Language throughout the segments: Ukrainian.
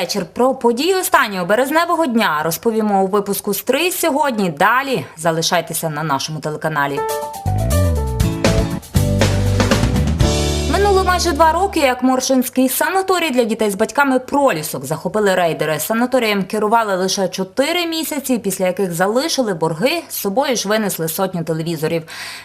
вечір. Про події останнього березневого дня розповімо у випуску «Стрий» сьогодні. Далі залишайтеся на нашому телеканалі. Майже два роки, як Моршинський санаторій для дітей з батьками пролісок захопили рейдери. Санаторієм керували лише чотири місяці, після яких залишили борги, з собою ж винесли сотню телевізорів.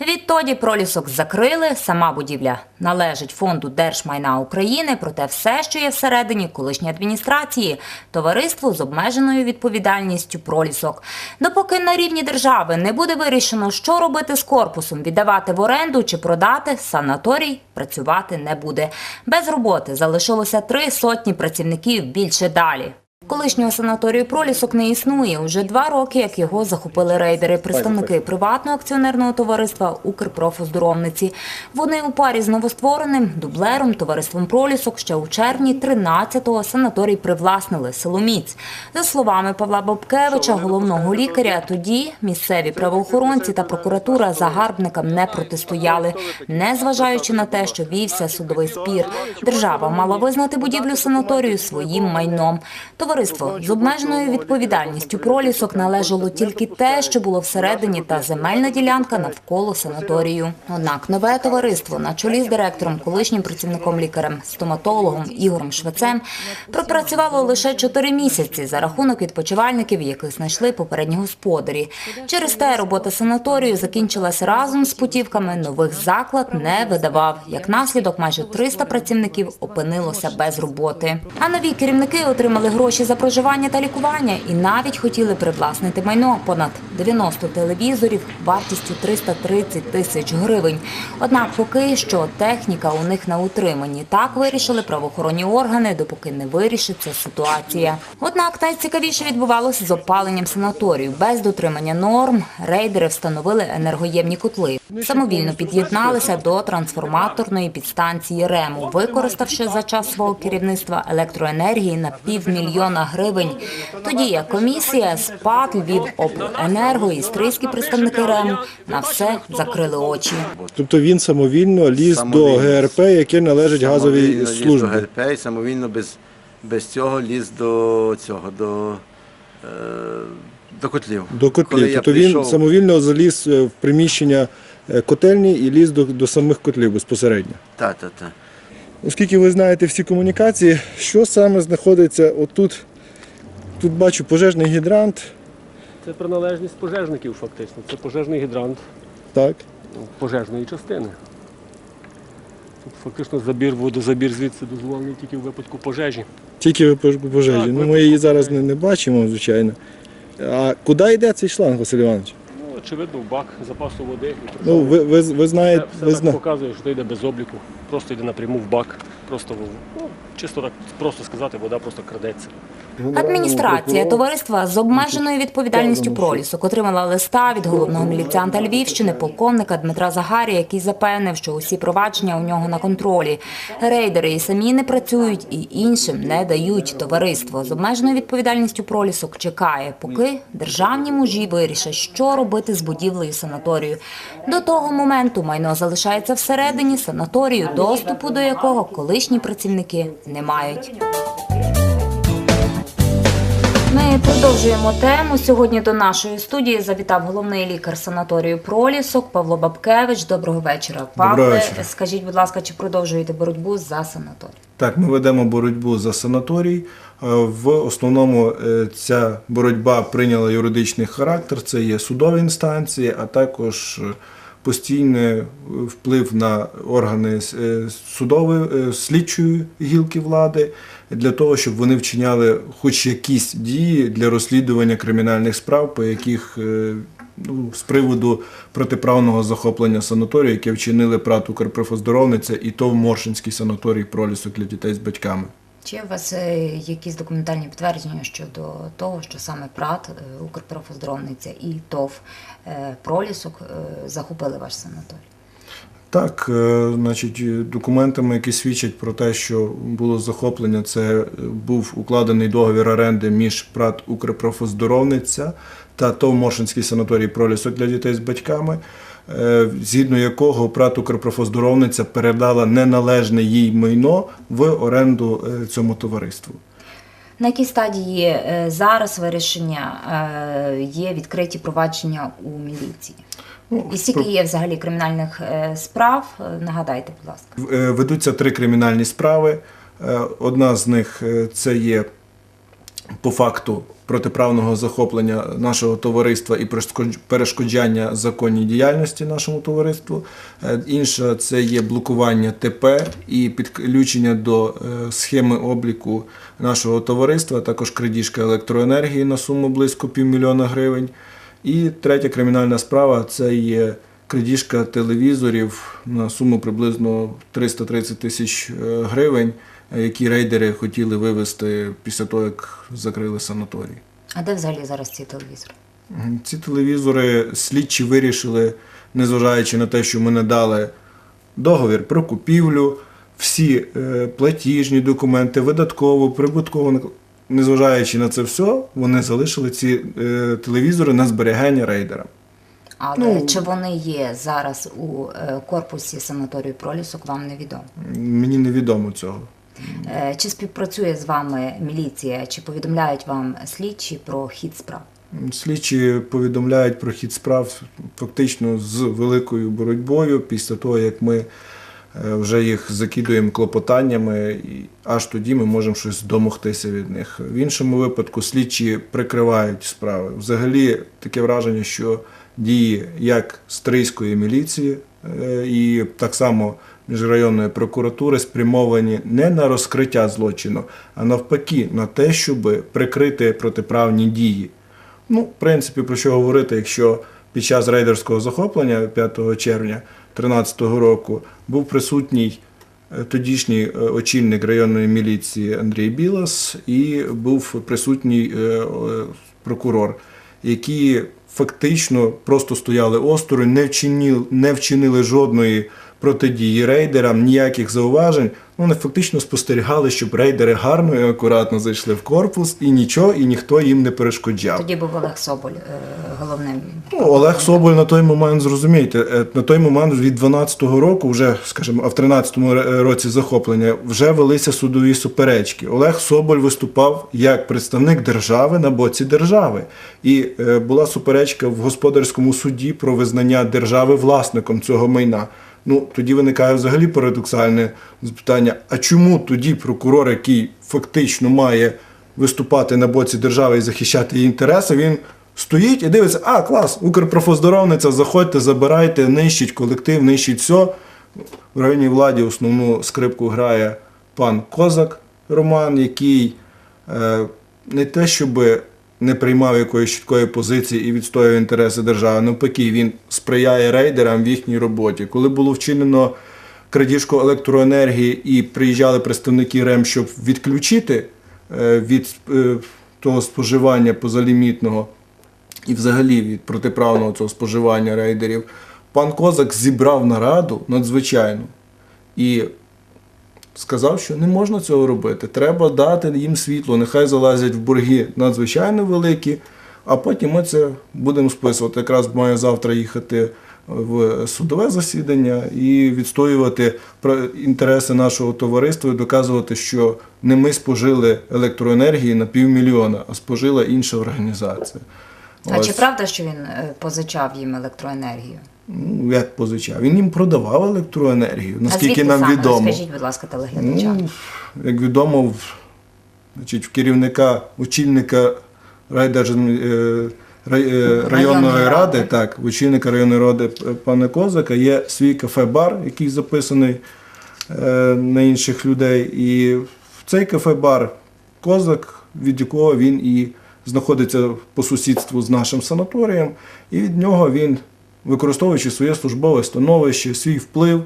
Відтоді пролісок закрили. Сама будівля належить фонду Держмайна України, проте все, що є всередині колишньої адміністрації, товариству з обмеженою відповідальністю пролісок. Допоки на рівні держави не буде вирішено, що робити з корпусом, віддавати в оренду чи продати, санаторій працювати не буде. Без роботи залишилося три сотні працівників більше далі. Колишнього санаторію пролісок не існує. Уже два роки, як його захопили рейдери, представники приватного акціонерного товариства Укрпрофоздоровниці. Вони у парі з новоствореним дублером товариством пролісок ще у червні 13-го санаторій привласнили Соломіць. За словами Павла Бобкевича, головного лікаря, тоді місцеві правоохоронці та прокуратура загарбникам не протистояли, незважаючи на те, що вівся судовий спір. Держава мала визнати будівлю санаторію своїм майном. Товариство з обмеженою відповідальністю пролісок належало тільки те, що було всередині, та земельна ділянка навколо санаторію. Однак нове товариство на чолі з директором, колишнім працівником лікарем, стоматологом Ігорем Швецем пропрацювало лише чотири місяці за рахунок відпочивальників, яких знайшли попередні господарі. Через те робота санаторію закінчилася разом з путівками. Нових заклад не видавав. Як наслідок, майже 300 працівників опинилося без роботи. А нові керівники отримали гроші за проживання та лікування і навіть хотіли привласнити майно понад 90 телевізорів вартістю 330 тисяч гривень. Однак поки що техніка у них на утриманні. Так вирішили правоохоронні органи, допоки не вирішиться ситуація. Однак найцікавіше відбувалося з опаленням санаторію. Без дотримання норм рейдери встановили енергоємні котли. Самовільно під'єдналися до трансформаторної підстанції РЕМу, використавши за час свого керівництва електроенергії на півмільйона гривень. Тоді як комісія СПАТ, Львівобленерго і стрийські представники РЕМу на все закрили очі. Тобто він самовільно ліз до ГРП, яке належить газовій ліз службі. До ГРП і самовільно без, без цього ліз до цього, до, е, до котлів. До котлів. Тобто він самовільно заліз е, в приміщення е, котельні і ліз до, до самих котлів безпосередньо. Та, та, та. Оскільки ви знаєте всі комунікації, що саме знаходиться отут? Тут бачу пожежний гідрант, Це приналежність пожежників, фактично. Це пожежний гідрант так. пожежної частини. Тут фактично забір, водозабір звідси дозволений тільки в випадку пожежі. Тільки ви пож- пожежі. Так, ну, ми випадку її зараз не, не бачимо, звичайно. А куди йде цей шланг, Василь Іванович? Очевидно, в бак запасу води. Ну, ви, ви, ви знаєте, все ви так зна... показує, що йде без обліку. Просто йде напряму в бак. Просто, ну, чисто так просто сказати, вода просто крадеться. Адміністрація товариства з обмеженою відповідальністю пролісок отримала листа від головного міліціанта Львівщини, полковника Дмитра Загарія, який запевнив, що усі провадження у нього на контролі. Рейдери і самі не працюють, і іншим не дають. Товариство з обмеженою відповідальністю пролісок чекає, поки державні мужі вирішать, що робити з будівлею санаторію. До того моменту майно залишається всередині санаторію, доступу до якого колишні працівники не мають. Ми продовжуємо тему. Сьогодні до нашої студії завітав головний лікар санаторію Пролісок Павло Бабкевич. Доброго вечора. Павле, Доброго вечора. скажіть, будь ласка, чи продовжуєте боротьбу за санаторій? Так, ми ведемо боротьбу за санаторій. Е, В основному е, ця боротьба прийняла юридичний характер. Це є судові інстанції, а також е, постійний вплив на органи е, судової е, слідчої гілки влади для того, щоб вони вчиняли хоч якісь дії для розслідування кримінальних справ, по яких е, ну, з приводу протиправного захоплення санаторію, яке вчинили ПРАТ Укрпрофоздоровниця і ТОВ Моршинський санаторій пролісок для дітей з батьками. Чи у вас е, якісь документальні підтвердження щодо того, що саме ПРАТ, е, Укрпрофоздоровниця і ТОВ е, Пролісок захопили ваш санаторій? Так, значить, документами, які свідчать про те, що було захоплення, це був укладений договір оренди між ПРАТ Укрпрофоздоровниця та ТОВ Моршинський санаторій пролісок для дітей з батьками, згідно якого ПРАТ Укрпрофоздоровниця передала неналежне їй майно в оренду е, цьому товариству. На якій стадії е, зараз вирішення е, є відкриті провадження у міліції? Ну, І скільки є взагалі кримінальних е, справ? Е, Нагадайте, будь ласка. Е, Ведуться три кримінальні справи. Е, Одна з них е, це є по факту протиправного захоплення нашого товариства і перешкодж- перешкоджання законній діяльності нашому товариству. Е, Інша це є блокування ТП і підключення до е, схеми обліку нашого товариства, також крадіжка електроенергії на суму близько півмільйона гривень. І третя кримінальна справа це є крадіжка телевізорів на суму приблизно 330 тисяч е, гривень, які рейдери хотіли вивезти після того, як закрили санаторій. А де взагалі зараз ці телевізори? Ці телевізори слідчі вирішили, незважаючи на те, що ми надали договір про купівлю, всі е, платіжні документи, видатково, прибутково, незважаючи на це все, вони залишили ці е, телевізори на зберігання рейдерам. Але Ну, чи вони є зараз у е, корпусі санаторію пролісок, вам невідомо. Мені невідомо цього. Е, Чи співпрацює з вами міліція, чи повідомляють вам слідчі про хід справ? Слідчі повідомляють про хід справ фактично з великою боротьбою після того, як ми е, вже їх закидуємо клопотаннями, і аж тоді ми можемо щось домогтися від них. В іншому випадку слідчі прикривають справи. Взагалі таке враження, що дії як стрийської міліції е, і так само міжрайонної прокуратури спрямовані не на розкриття злочину, а навпаки на те, щоб прикрити протиправні дії. Ну, в принципі, про що говорити, якщо під час рейдерського захоплення 5 червня 2013 року був присутній е, тодішній е, очільник районної міліції Андрій Білас і був присутній е, прокурор, які фактично просто стояли осторонь, не вчинили, не вчинили жодної протидії рейдерам, ніяких зауважень. Ну, Вони фактично спостерігали, щоб рейдери гарно і акуратно зайшли в корпус, і нічого, і ніхто їм не перешкоджав. Тоді був Олег Соболь е, головним. Ну, Олег Соболь на той момент, зрозумієте, е, на той момент від 12-го року, вже, скажімо, а в 13-му році захоплення, вже велися судові суперечки. Олег Соболь виступав як представник держави на боці держави. І е, була суперечка в господарському суді про визнання держави власником цього майна. Ну, тоді виникає взагалі парадоксальне запитання: а чому тоді прокурор, який фактично має виступати на боці держави і захищати її інтереси, він стоїть і дивиться, а, клас, Укрпрофоздоровниця, заходьте, забирайте, нищіть колектив, нищіть все. В районній владі основну скрипку грає пан Козак Роман, який е, не те, щоб не приймав якоїсь чіткої позиції і відстоював інтереси держави. Навпаки, він сприяє рейдерам в їхній роботі. Коли було вчинено крадіжку електроенергії і приїжджали представники РЕМ, щоб відключити е, від е, того споживання позалімітного і взагалі від протиправного цього споживання рейдерів, пан Козак зібрав нараду надзвичайну і сказав, що не можна цього робити. Треба дати їм світло, нехай залазять в борги надзвичайно великі, а потім ми це будемо списувати. Якраз маю завтра їхати в судове засідання і відстоювати інтереси нашого товариства і доказувати, що не ми спожили електроенергії на півмільйона, а спожила інша організація. А чи правда, що він е, позичав їм електроенергію? Ну, як позичав? Він їм продавав електроенергію, наскільки звідки нам саме? відомо. Розкажіть, будь ласка, телеглядачам. Ну, як відомо, в, значить, в керівника, очільника райдержадмі- е, рай- е, районної ради, ради. так, в очільника районної ради пана Козака є свій кафе-бар, який записаний е, на інших людей. І в цей кафе-бар Козак, від якого він і знаходиться по сусідству з нашим санаторієм, і від нього він, використовуючи своє службове становище, свій вплив,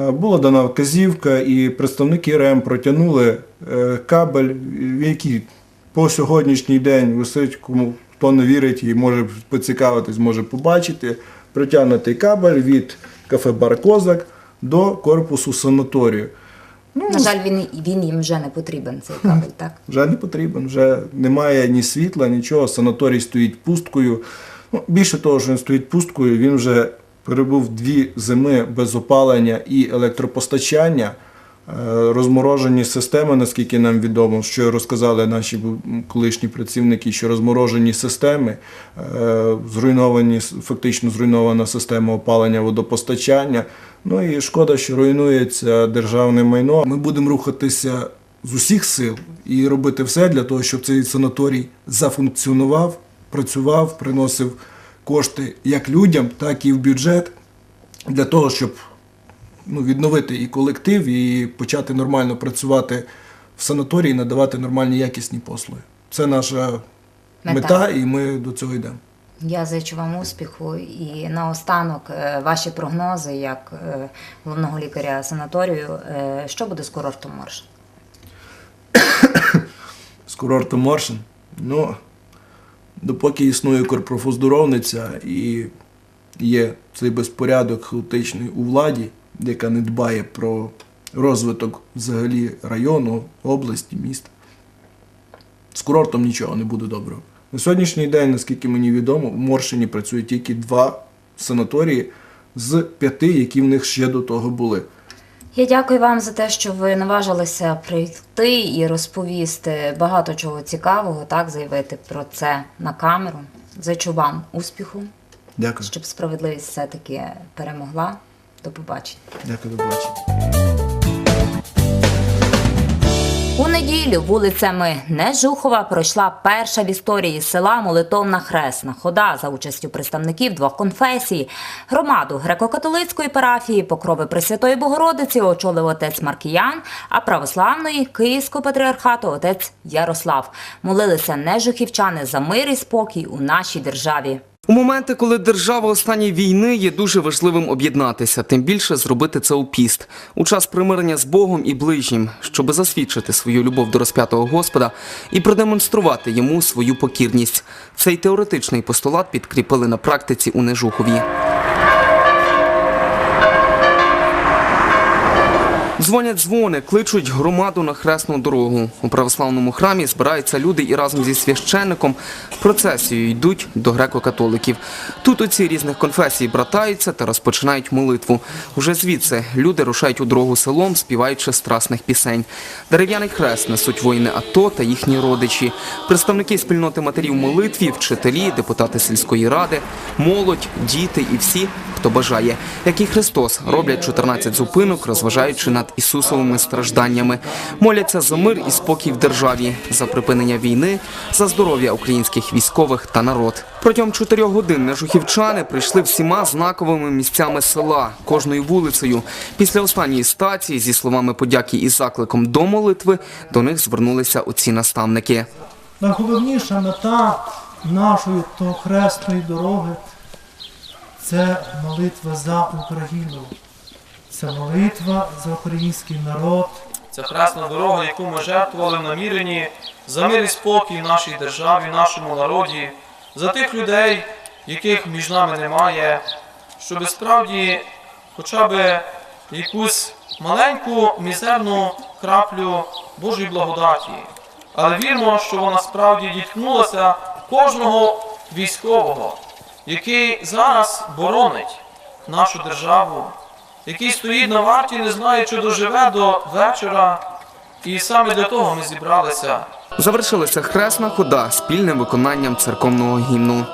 Е, Була дана вказівка, і представники РЕМ протягнули е, кабель, який по сьогоднішній день висить, кому хто не вірить і може поцікавитись, може побачити. Притягнутий кабель від кафе Бар Козак до корпусу санаторію. Ну, На жаль, він, він їм вже не потрібен, цей кабель, так? вже не потрібен, вже немає ні світла, нічого. Санаторій стоїть пусткою. Ну, більше того, що він стоїть пусткою, він вже перебув дві зими без опалення і електропостачання. Е, Розморожені системи, наскільки нам відомо, що розказали наші колишні працівники, що розморожені системи, е, зруйновані, фактично зруйнована система опалення водопостачання. Ну і шкода, що руйнується державне майно. Ми будемо рухатися з усіх сил і робити все для того, щоб цей санаторій зафункціонував, працював, приносив кошти як людям, так і в бюджет для того, щоб ну, відновити і колектив, і почати нормально працювати в санаторії, надавати нормальні якісні послуги. Це наша Мета. мета, і ми до цього йдемо. Я зичу вам успіху і наостанок е, ваші прогнози як е, головного лікаря санаторію. Е, Що буде з курортом Морш? з курортом Моршин. Ну, допоки існує корпрофоздоровниця і є цей безпорядок хаотичний у владі, яка не дбає про розвиток взагалі району, області, міста. З курортом нічого не буде доброго. На сьогоднішній день, наскільки мені відомо, в Моршині працює тільки два санаторії з п'яти, які в них ще до того були. Я дякую вам за те, що ви наважилися прийти і розповісти багато чого цікавого, так заявити про це на камеру. Зичу вам успіху, Дякую. щоб справедливість все-таки перемогла. До побачення. Дякую, до побачення. У неділю вулицями Нежухова пройшла перша в історії села молитовна хресна хода за участю представників двох конфесій. Громаду греко-католицької парафії Покрови Пресвятої Богородиці очолив отець Маркіян, а православної Київського патріархату отець Ярослав. Молилися нежухівчани за мир і спокій у нашій державі. У моменти, коли держава у війни є дуже важливим об'єднатися, тим більше зробити це у піст, у час примирення з Богом і ближнім, щоби засвідчити свою любов до розп'ятого Господа і продемонструвати йому свою покірність. Цей теоретичний постулат підкріпили на практиці у Нежухові. Дзвонять дзвони, кличуть громаду на хресну дорогу. У православному храмі збираються люди і разом зі священником процесією йдуть до греко-католиків. Тут отці різних конфесій братаються та розпочинають молитву. Уже звідси люди рушають у дорогу селом, співаючи страсних пісень. Дерев'яний хрест несуть воїни АТО та їхні родичі, представники спільноти матерів молитві, вчителі, депутати сільської ради, молодь, діти і всі, хто бажає. Як і Христос, роблять 14 зупинок, розважаючи над Ісусовими стражданнями. Моляться за мир і спокій в державі, за припинення війни, за здоров'я українських військових та народ. Протягом чотирьох годин нежухівчани прийшли всіма знаковими місцями села, кожною вулицею. Після останньої стації, зі словами подяки і закликом до молитви, до них звернулися оці наставники. Найголовніша мета нашої то хресної дороги це молитва за Україну. Це молитва за український народ, Це хресна дорога, яку ми жертвували в наміренні за мир і спокій нашій державі, нашому народі, за тих людей, яких між нами немає, щоб справді хоча б якусь маленьку мізерну краплю Божої благодаті. Але віримо, що вона справді діткнулася кожного військового, який зараз боронить нашу державу, який стоїть на варті, не знає, чи доживе до вечора. І саме для того ми зібралися. Завершилася хресна хода спільним виконанням церковного гімну.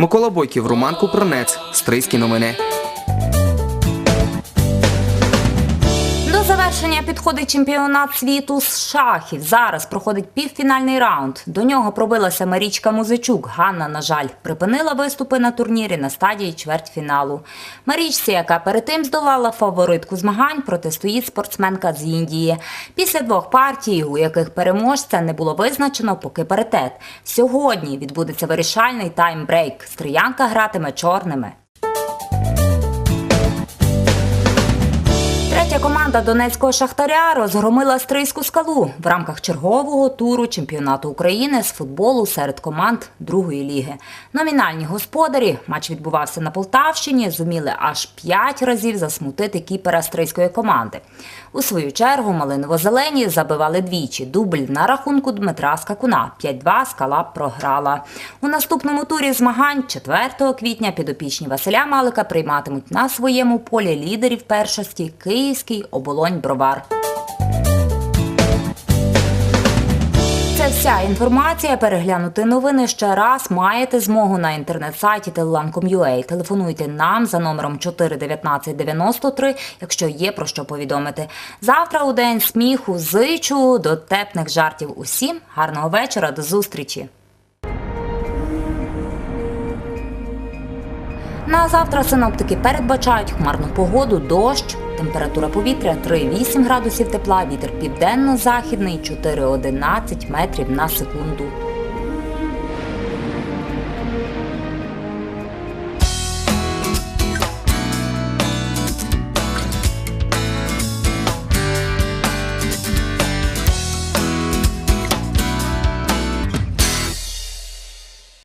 Микола Бойків, Роман Купронець, Стрийські новини. Завершення підходить чемпіонат світу з шахів. Зараз проходить півфінальний раунд. До нього пробилася Марічка Музичук. Ганна, на жаль, припинила виступи на турнірі на стадії чвертьфіналу. Марічці, яка перед тим здолала фаворитку змагань, протистоїть спортсменка з Індії. Після двох партій, у яких переможця не було визначено, поки паритет. Сьогодні відбудеться вирішальний таймбрейк. Стріянка гратиме чорними. Третя команда донецького шахтаря розгромила стрийську скалу в рамках чергового туру чемпіонату України з футболу серед команд другої ліги. Номінальні господарі матч відбувався на Полтавщині. Зуміли аж п'ять разів засмутити кіпера стрийської команди. У свою чергу малиново-зелені забивали двічі. Дубль на рахунку Дмитра Скакуна. 5-2 скала програла. У наступному турі змагань 4 квітня підопічні Василя Малика прийматимуть на своєму полі лідерів першості Київський оболонь Бровар. Вся інформація. Переглянути новини ще раз маєте змогу на інтернет-сайті telelam.com.ua. Телефонуйте нам за номером 41993, якщо є про що повідомити. Завтра у день сміху зичу дотепних жартів усім. Гарного вечора, до зустрічі. На завтра синоптики передбачають хмарну погоду, дощ, температура повітря 3,8 градусів тепла, вітер південно-західний 4,11 метрів на секунду.